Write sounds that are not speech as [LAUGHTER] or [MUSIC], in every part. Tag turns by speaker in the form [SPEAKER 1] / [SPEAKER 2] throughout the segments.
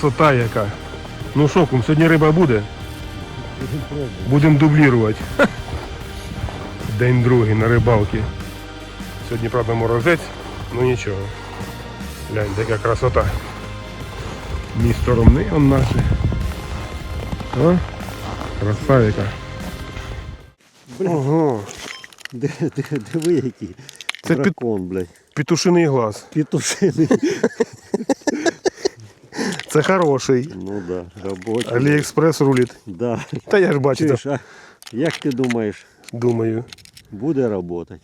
[SPEAKER 1] Красота яка. Ну що, кум, сьогодні риба буде? Будемо дублірувати. [LAUGHS] День другий на рибалці. Сьогодні, правда, морозець, ну нічого. Глянь, яка красота. Місто Ромни он наше. А? Краса яка. Ого,
[SPEAKER 2] диви який.
[SPEAKER 1] Це
[SPEAKER 2] Дракон, блядь.
[SPEAKER 1] петушиний глаз.
[SPEAKER 2] Петушиний.
[SPEAKER 1] Це хороший.
[SPEAKER 2] ну да, робочий.
[SPEAKER 1] Аліекспрес рулить.
[SPEAKER 2] Да.
[SPEAKER 1] Та я ж бачу,
[SPEAKER 2] Чуєш, а як ти думаєш,
[SPEAKER 1] думаю.
[SPEAKER 2] буде працювати?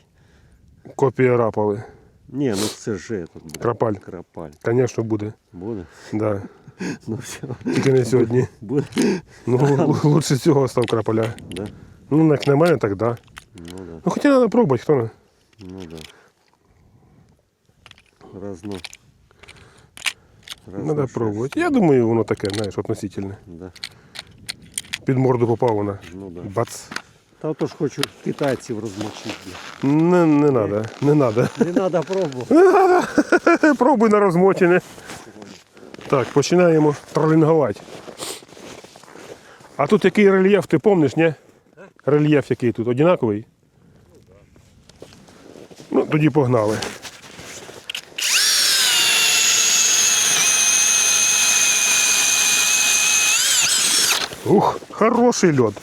[SPEAKER 1] Копія рапали.
[SPEAKER 2] Ні, ну це ж этот, блядь,
[SPEAKER 1] Крапаль.
[SPEAKER 2] Крапаль.
[SPEAKER 1] Звісно, буде.
[SPEAKER 2] Буде?
[SPEAKER 1] Да. [LAUGHS]
[SPEAKER 2] Ну все.
[SPEAKER 1] Тільки не сьогодні.
[SPEAKER 2] Буде.
[SPEAKER 1] Ну, [LAUGHS] л- лучше цього став краполя.
[SPEAKER 2] Да?
[SPEAKER 1] Ну, як на мене, так да.
[SPEAKER 2] Ну да,
[SPEAKER 1] Ну, хоча треба пробувати, хто не.
[SPEAKER 2] ну да. Разно. Разно
[SPEAKER 1] Треба пробувати. Я думаю, воно таке, знаєш, относительне.
[SPEAKER 2] Да.
[SPEAKER 1] Під морду попав вона.
[SPEAKER 2] Ну да.
[SPEAKER 1] Бац.
[SPEAKER 2] Та то ж хочу китайців розмочити.
[SPEAKER 1] Не, не треба, не треба.
[SPEAKER 2] Не треба пробувати. [LAUGHS]
[SPEAKER 1] Пробуй на розмочене. Так, починаємо тролінгувати. А тут який рельєф, ти помниш, ні? Рельєф який тут однаковий? Ну, тоді погнали. Ух, хороший лед.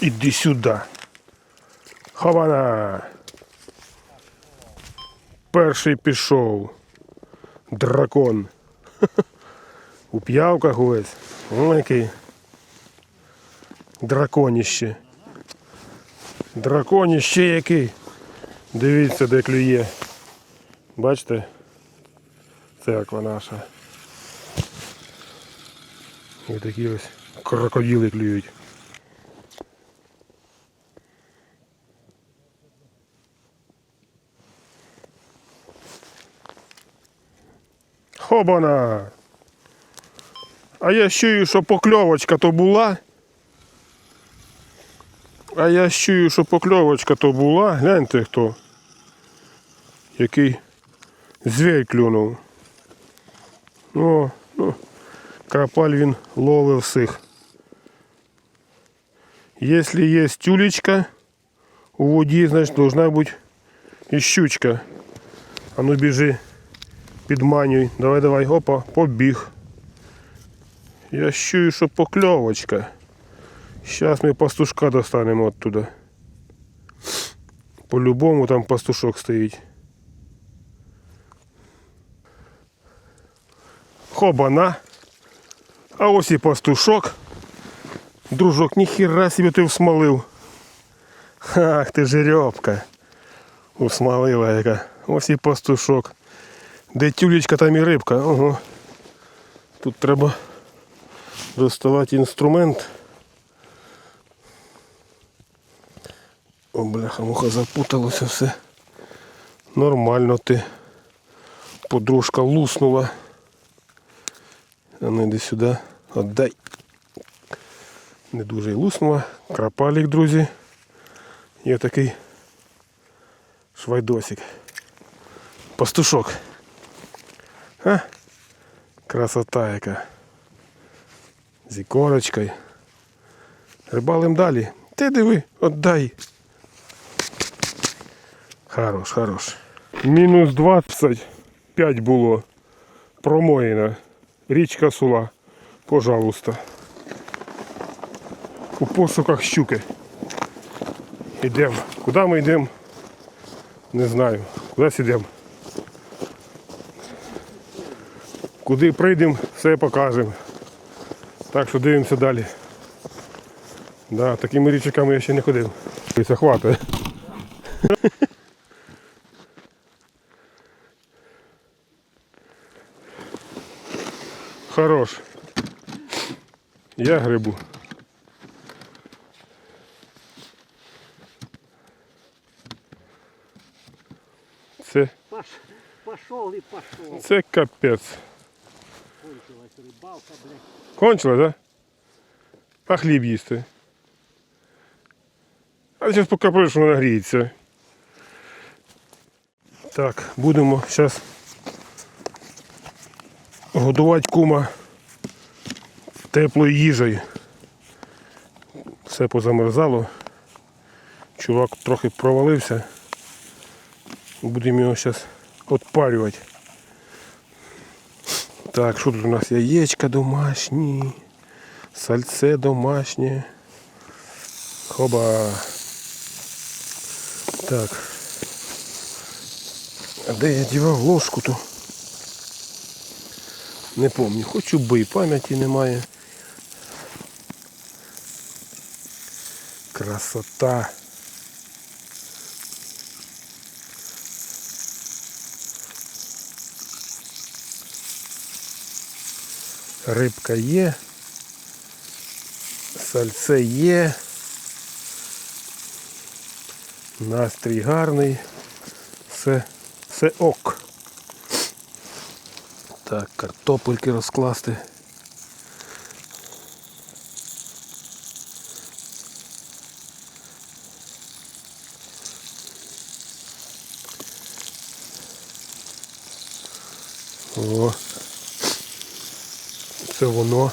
[SPEAKER 1] Іди сюди. Хована. Перший пішов. Дракон. [LAUGHS] У п'явках увесь. О, який. Драконіще. Драконіще який. Дивіться, де клює. Бачите? Церква наша. І такі ось крокодили клюють. Хобана. А я чую, що покльовочка то була. А я чую, що покльовочка то була. Гляньте хто. Який звір клюнув. О, ну, крапаль він ловив всіх. Якщо є тюлечка у воді, значить должна бути і щучка. А ну біжи. Підманюй. Давай, давай, опа, побіг. Я чую, що покльовочка. Зараз ми пастушка достанемо оттуда. По-любому там пастушок стоїть. Хобана. А ось і пастушок. Дружок, ніхіра собі ти всмалив. Ах ти жеребка. Усмалила яка. Ось і пастушок. Де тюлечка, там і рибка. Ого. Тут треба доставати інструмент. О, бляха, муха запуталося все. Нормально ти. Подружка луснула. А ну йди сюди. Отдай. Не дуже й луснула. Крапалік, друзі. Є такий швайдосик. Пастушок. А? Красота яка. Зі корочкою. Рибалим далі. Ти диви, отдай. Хорош, хорош. Мінус 25 було. Промоїна. Річка Сула. Пожалуйста. У пошуках щуки. Йдемо. Куди ми йдемо? Не знаю. Кудись йдемо. Куди прийдемо, все покажемо. Так що дивимося далі. Да, такими річками я ще не ходив. Це хватає. Хорош. Я грибу. Це,
[SPEAKER 2] пошел и пошел.
[SPEAKER 1] це капець.
[SPEAKER 2] Кончилась рыбалка, блядь.
[SPEAKER 1] Кончилось, да? А хліб їсти. А зараз поки пройш, воно нагріється. Так, будемо зараз годувати кума теплою їжею. Все позамерзало. Чувак трохи провалився. Будемо його зараз відпарювати. Так, що тут у нас? Яєчка домашні, сальце домашнє. Хоба. Так. А де я дівав ложку-то? Не пам'ятаю. Хочу би і пам'яті немає. Красота. Рибка є. Сальце є. Настрій гарний. Все, все ок. Так, картопельки розкласти. О, це воно.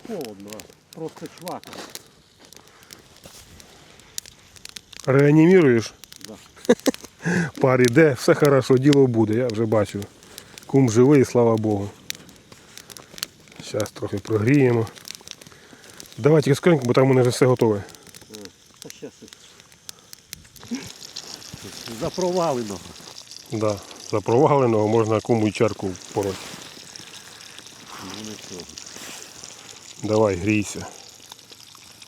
[SPEAKER 2] холодно, а просто чвака.
[SPEAKER 1] Реаніміруєш?
[SPEAKER 2] Да. [LAUGHS]
[SPEAKER 1] Пар іде, все хорошо, діло буде, я вже бачу. Кум живий, слава Богу. Зараз трохи прогріємо. Давай тільки скоренько, бо там у мене вже все готове.
[SPEAKER 2] Та щас. Запроваленого.
[SPEAKER 1] Да. За проваленого можна куму і чарку пороть. Давай, грійся.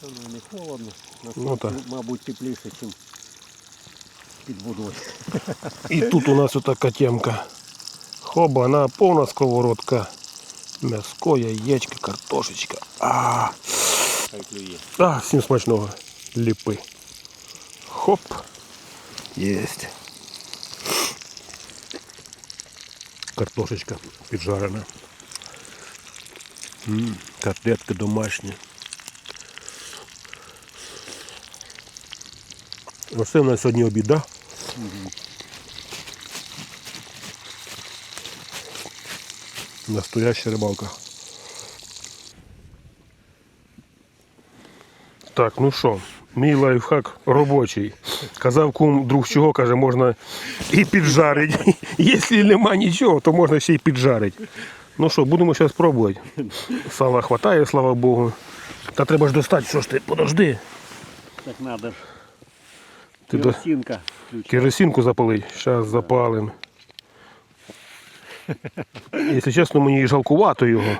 [SPEAKER 2] Та ну не холодно. На
[SPEAKER 1] Ну,
[SPEAKER 2] сонці,
[SPEAKER 1] так.
[SPEAKER 2] мабуть, тепліше, ніж під водою.
[SPEAKER 1] І тут у нас отака темка. Хоба, на повна сковородка. М'яско, яєчко, картошечка. А,
[SPEAKER 2] Хай клює.
[SPEAKER 1] а, всім смачного. Ліпи. Хоп. Єсть. Картошечка піджарена. М, котлетки домашні. Оце в нас сьогодні обід, да? Настояща рибалка. Так, ну що, мій лайфхак робочий. Казав кум, друг чого, каже, можна і піджарити. [LAUGHS] Якщо нема нічого, то можна ще й піджарити. Ну що, будемо зараз пробувати. Сала хватає, слава Богу. Та треба ж достати, що ж ти, подожди.
[SPEAKER 2] Так треба ж.
[SPEAKER 1] Ти до...
[SPEAKER 2] Керосинка.
[SPEAKER 1] Керосинку запалить. Зараз запалим. Якщо чесно, мені і жалкувато його.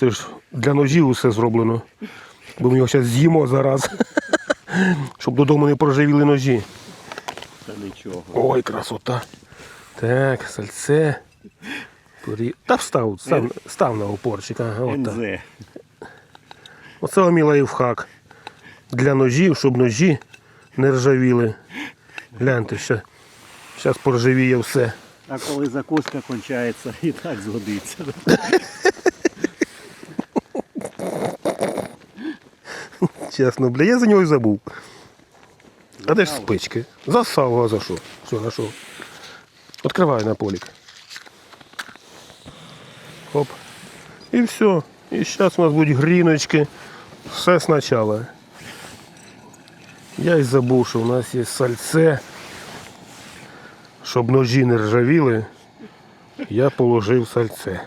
[SPEAKER 1] Це ж для ножів усе зроблено. Бо ми його зараз з'їмо зараз. Щоб додому не проживіли ножі.
[SPEAKER 2] Та нічого.
[SPEAKER 1] Ой, красота. Так, сальце. Та встав, став, став на опорчик. Ага, от так. Оце мій лайфхак. Для ножів, щоб ножі не ржавіли. Гляньте, ще, Зараз поржавіє все.
[SPEAKER 2] А коли закуска кончається, і так згодиться.
[SPEAKER 1] Чесно, бля, я за нього і забув. А де ж спички? Засав, а за що? Все, знайшов. Відкриваю на полік. Хоп. І все. І зараз у нас будуть гріночки. Все спочатку. Я й забув, що у нас є сальце. Щоб ножі не ржавіли, я положив сальце.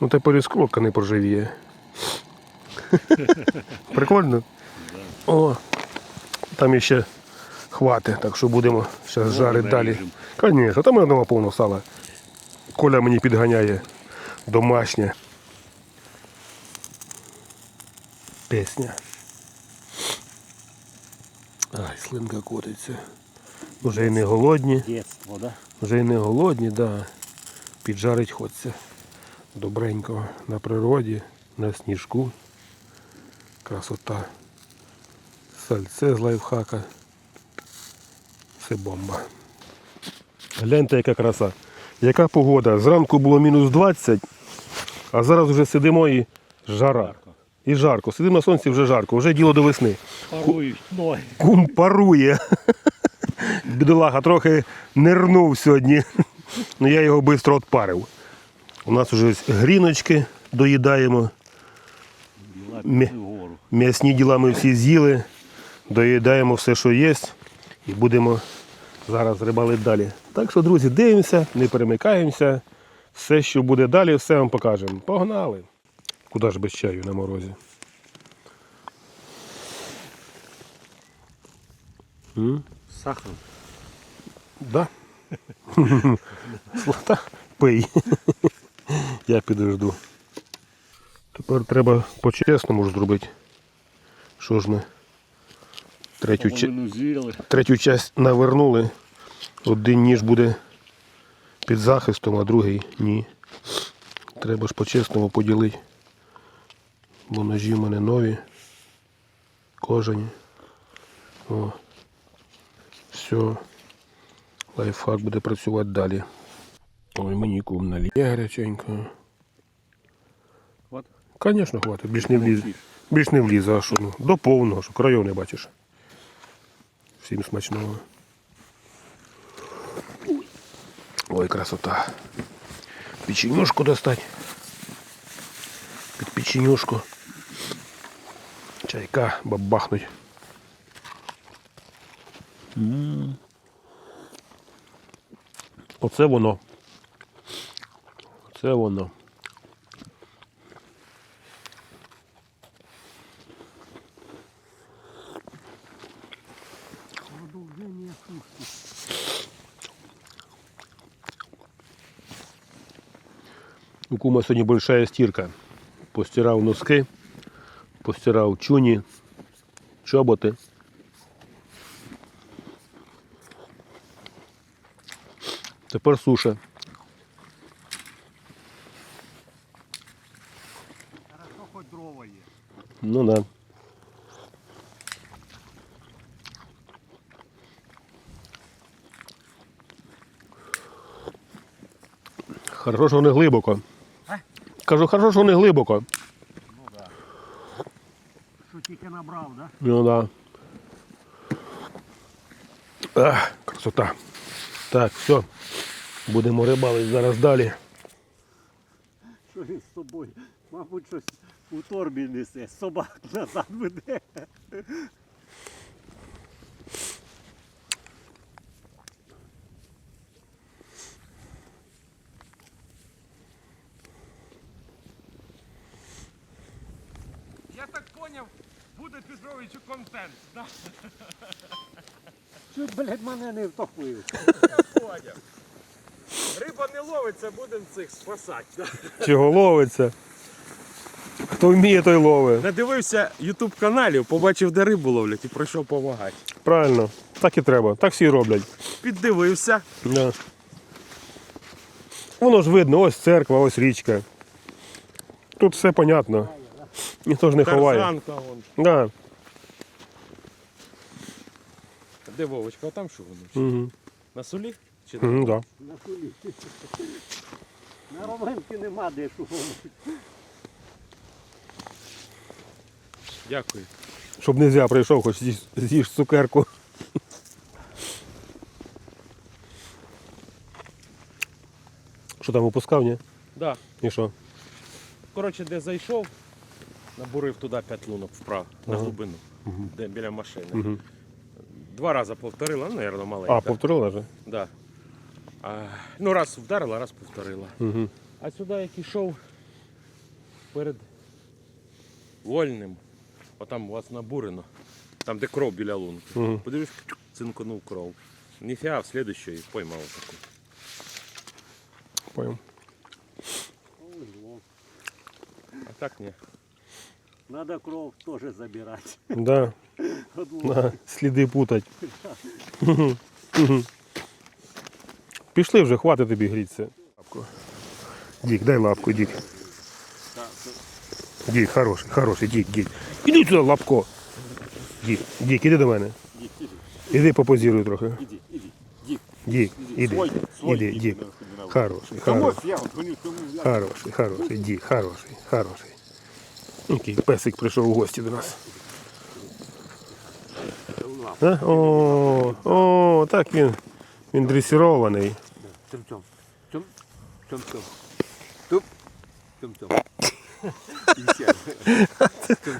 [SPEAKER 1] Ну тепер і скрутка не поржавіє. [LAUGHS] Прикольно? О, там ще хватить, так що будемо зараз жарити далі. Звісно, там я дома повно сала. Коля мені підганяє домашнє. Пісня. Ай, слинка котиться. Вже й не голодні.
[SPEAKER 2] Дєтство, да?
[SPEAKER 1] Вже й не голодні, да. Піджарить хочеться добренько на природі, на сніжку. Красота. Сальце з лайфхака. Це бомба. Гляньте, яка краса. Яка погода. Зранку було мінус 20, а зараз вже сидимо і жара. І жарко. Сидимо на сонці вже жарко, вже діло до весни.
[SPEAKER 2] Парують ноги.
[SPEAKER 1] Кум парує. [LAUGHS] Бідолага трохи нирнув сьогодні. [LAUGHS] Ну я його швидко відпарив. У нас вже гріночки доїдаємо. М'ясні діла ми всі з'їли. Доїдаємо все, що є. І будемо зараз рибалити далі. Так що, друзі, дивимося, не перемикаємося. Все, що буде далі, все вам покажемо. Погнали! Куди ж без чаю на морозі? М?
[SPEAKER 2] З сахаром.
[SPEAKER 1] Да. Та, пий. Я підожду. Тепер треба по-чесному ж зробити. Що ж ми? Третю, третю часть навернули. Один ніж буде під захистом, а другий ні. Треба ж по-чесному поділити. Бо ножі в мене нові. Кожані. О. Все. Лайфхак буде працювати далі. Ой, мені кум наліє гаряченько. Звісно, хватить, більш не влізе. Більш не влізе, а що ну, до повного, що країв не бачиш. Всім смачного. Ой, красота. Печенюшку достать. Під печенюшку. Чайка бабахнуть. М. Оце воно. Оце воно. У кума сьогодні большая стирка. Постирав носки, постирав чуні, чоботи. Тепер суша.
[SPEAKER 2] Хорошо, хоч дрова є.
[SPEAKER 1] Ну да. Хорошо, що не глибоко. Кажу, хорошо, що не глибоко.
[SPEAKER 2] Ну да. Що тільки набрав, да?
[SPEAKER 1] Ну да. Ах, красота. Так, все. Будемо рибалити зараз далі.
[SPEAKER 2] Що він з тобою? Мабуть, щось у торбі несе, собак назад веде.
[SPEAKER 3] Я так поняв, буде Петровичу контент. Да?
[SPEAKER 2] Чуть, блядь, мене не втопив.
[SPEAKER 3] Риба не ловиться, будемо цих спасати.
[SPEAKER 1] Чого ловиться? Хто вміє, той ловить.
[SPEAKER 3] Надивився ютуб каналів, побачив, де рибу ловлять і прийшов допомагати.
[SPEAKER 1] Правильно, так і треба. Так всі роблять.
[SPEAKER 3] Піддивився.
[SPEAKER 1] Да. Воно ж видно, ось церква, ось річка. Тут все понятно. Ніхто ж не ховає.
[SPEAKER 3] Тарзанка вон.
[SPEAKER 1] Да.
[SPEAKER 3] Де Вовочка, а там що воно?
[SPEAKER 1] Угу.
[SPEAKER 3] На солі? Чи
[SPEAKER 1] Ну да.
[SPEAKER 2] На кулі. На романки нема де шугом.
[SPEAKER 3] Дякую.
[SPEAKER 1] Щоб нельзя прийшов, хоч з'їж, з'їж цукерку. Що там опускав, ні?
[SPEAKER 3] Да.
[SPEAKER 1] І що?
[SPEAKER 3] Коротше, де зайшов, набурив туди п'ять лунок вправо, на
[SPEAKER 1] Ага.
[SPEAKER 3] глибину, де біля машини.
[SPEAKER 1] Угу.
[SPEAKER 3] Два рази повторила, ну, мабуть, маленька.
[SPEAKER 1] А, повторила вже?
[SPEAKER 3] Да. А, ну, раз вдарила, раз повторила.
[SPEAKER 1] Угу.
[SPEAKER 3] А сюди як ішов перед вольним, отам у вас набурено, там де кров біля лунки.
[SPEAKER 1] Мгм.
[SPEAKER 3] Подивився, тюк, кров. Ніфіга, в слідущої поймав таку.
[SPEAKER 1] Понял.
[SPEAKER 3] А так ні.
[SPEAKER 2] Надо кров теж забирати.
[SPEAKER 1] Да. [LAUGHS]
[SPEAKER 2] От
[SPEAKER 1] На, сліди путать. [LAUGHS] Пішли вже, хватить тобі грітися. Лапку. Дік, дай лапку, дік. Дік, хороший, хороший, дік, дік. Іди сюди, лапко. Дік, дік, іди до мене.
[SPEAKER 2] Дік, іди,
[SPEAKER 1] Іди попозіруй трохи.
[SPEAKER 2] іди, іди. Дік,
[SPEAKER 1] Дік, іди.
[SPEAKER 2] Свой, свой
[SPEAKER 1] Іди,
[SPEAKER 2] дік,
[SPEAKER 1] дік.
[SPEAKER 2] на- на-
[SPEAKER 1] Хороший,
[SPEAKER 2] Тому
[SPEAKER 1] хороший,
[SPEAKER 2] я от гоню, тому я.
[SPEAKER 1] хороший, хороший, дік, хороший, хороший. Який песик прийшов у гості до нас. А? О, о, так він. Він.
[SPEAKER 2] Туп. Цьом.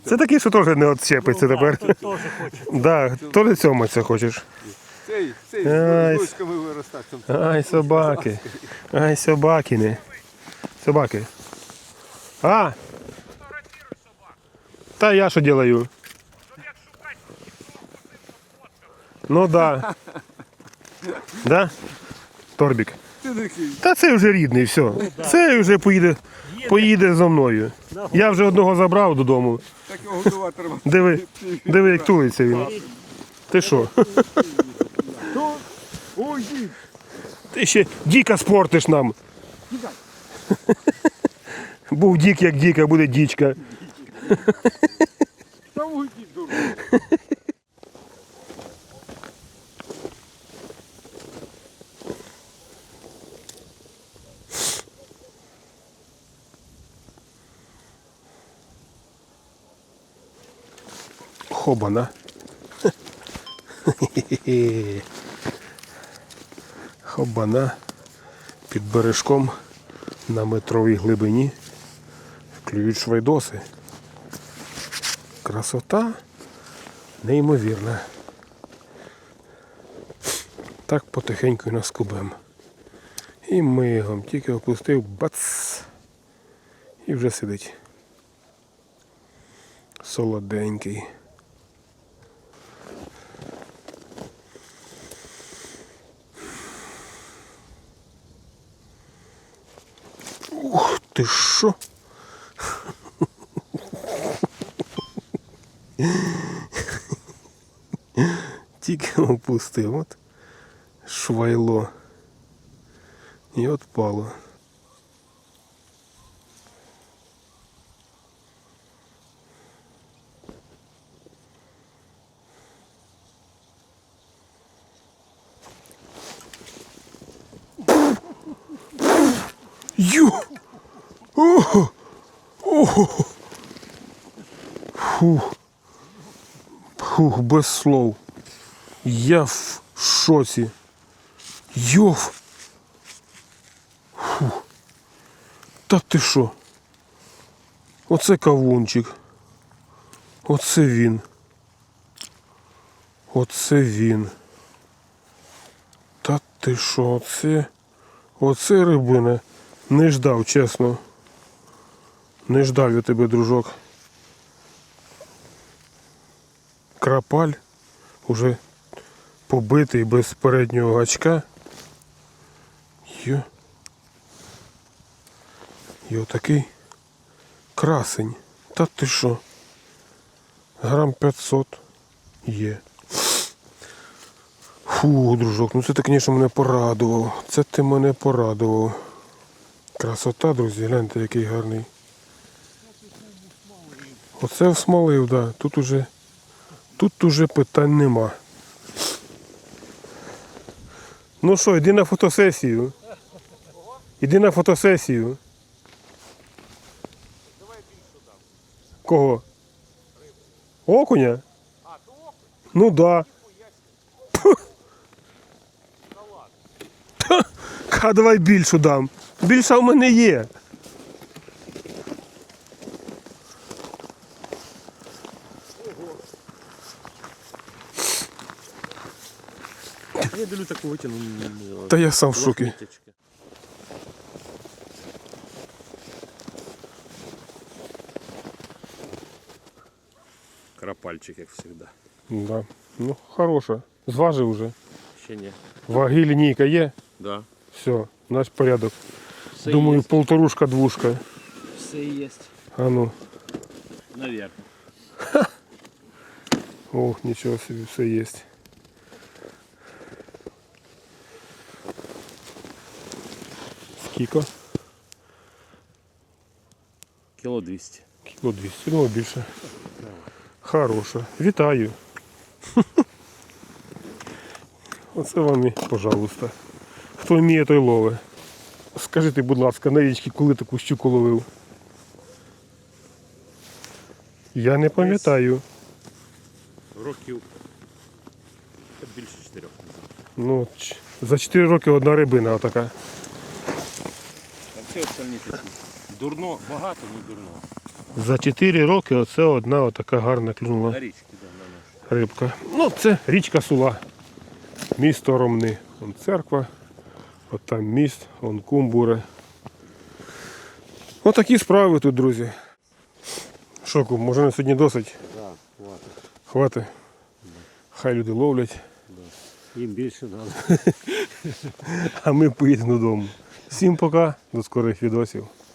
[SPEAKER 1] Це такий, що теж не відчепиться тепер.
[SPEAKER 2] Теж хоче.
[SPEAKER 1] Да, теж цьоматься хочеш.
[SPEAKER 2] Цей, цей
[SPEAKER 1] Ай,
[SPEAKER 2] з. Цьом, цьом.
[SPEAKER 1] Ай, собаки. Ай, собакини. Собаки. А? Та я що делаю? Ну да. [LAUGHS] Да? Торбік. Та це вже рідний, все. Це вже поїде, поїде зо мною. Я вже одного забрав додому.
[SPEAKER 2] Так його годувати треба.
[SPEAKER 1] Диви, диви, як тулиться він. Ти що? Ти ще діка спортиш нам. Був дік, як діка, буде дічка.
[SPEAKER 2] Там уйди, дурак.
[SPEAKER 1] Хобана. Хобана під бережком на метровій глибині клюють швайдоси. Красота неймовірна. Так потихеньку й наскубем. І мигом тільки опустив бац. І вже сидить. Солоденький. Ух ти що? Тільки опустив, от швайло. І отпало. Ю! Без слов. Я в шоці. Йов. Фух. Та ти що? Оце кавунчик. Оце він. Оце він. Та ти що, оце? Оце рибина. Не ждав, чесно. Не ждав я тебе, дружок. Крапаль уже побитий без переднього гачка. Йо. І отакий красень. Та ти що? Грам 500 є. Фу, дружок, ну це ти, звісно, мене порадував. Це ти мене порадував. Красота, друзі, гляньте, який гарний. Оце всмолив, да. Тут уже, тут уже питань нема. Ну що, йди на фотосесію. Іди на фотосесію. Давай більшу дам. Кого? Окуня? А, то окунь? Ну да. Ка, давай більшу дам. Більша в мене є.
[SPEAKER 3] Я дивлю таку витягну.
[SPEAKER 1] Та я сам в шокі.
[SPEAKER 3] Крапальчик, як завжди.
[SPEAKER 1] Да. Ну, хороша. Зважи вже.
[SPEAKER 3] Ще ні.
[SPEAKER 1] Ваги лінійка є.
[SPEAKER 3] Да.
[SPEAKER 1] Все, наш порядок.
[SPEAKER 3] Все
[SPEAKER 1] Думаю,
[SPEAKER 3] є.
[SPEAKER 1] полторушка, двушка.
[SPEAKER 3] Все є.
[SPEAKER 1] А ну.
[SPEAKER 3] Наверно. [LAUGHS]
[SPEAKER 1] Ох, нічого собі, все є. Скільки?
[SPEAKER 3] Кіло 200.
[SPEAKER 1] Кіло 200, ну більше. Хороша. Вітаю. [LAUGHS] Оце вам і, пожалуйста. Хто вміє, той лове. Скажіть, будь ласка, на річці, коли таку щуку ловив? Я не пам'ятаю.
[SPEAKER 3] Років. Більше чотирьох.
[SPEAKER 1] Ну, за 4 роки одна рибина отака.
[SPEAKER 3] А все остальні такі. Дурно, багато, не дурно.
[SPEAKER 1] За 4 роки оце одна отака гарна клюнула
[SPEAKER 3] На да, на
[SPEAKER 1] рибка. Ну, це річка Сула. Місто Ромни. Вон церква, от там міст, вон кумбури. Отакі справи тут, друзі. Що, кум, може на сьогодні досить?
[SPEAKER 2] Так, хватить.
[SPEAKER 1] Хватить. Хай люди ловлять,
[SPEAKER 2] Їм більше треба. [LAUGHS]
[SPEAKER 1] а ми поїдемо додому. Всім пока, до скорих відосів.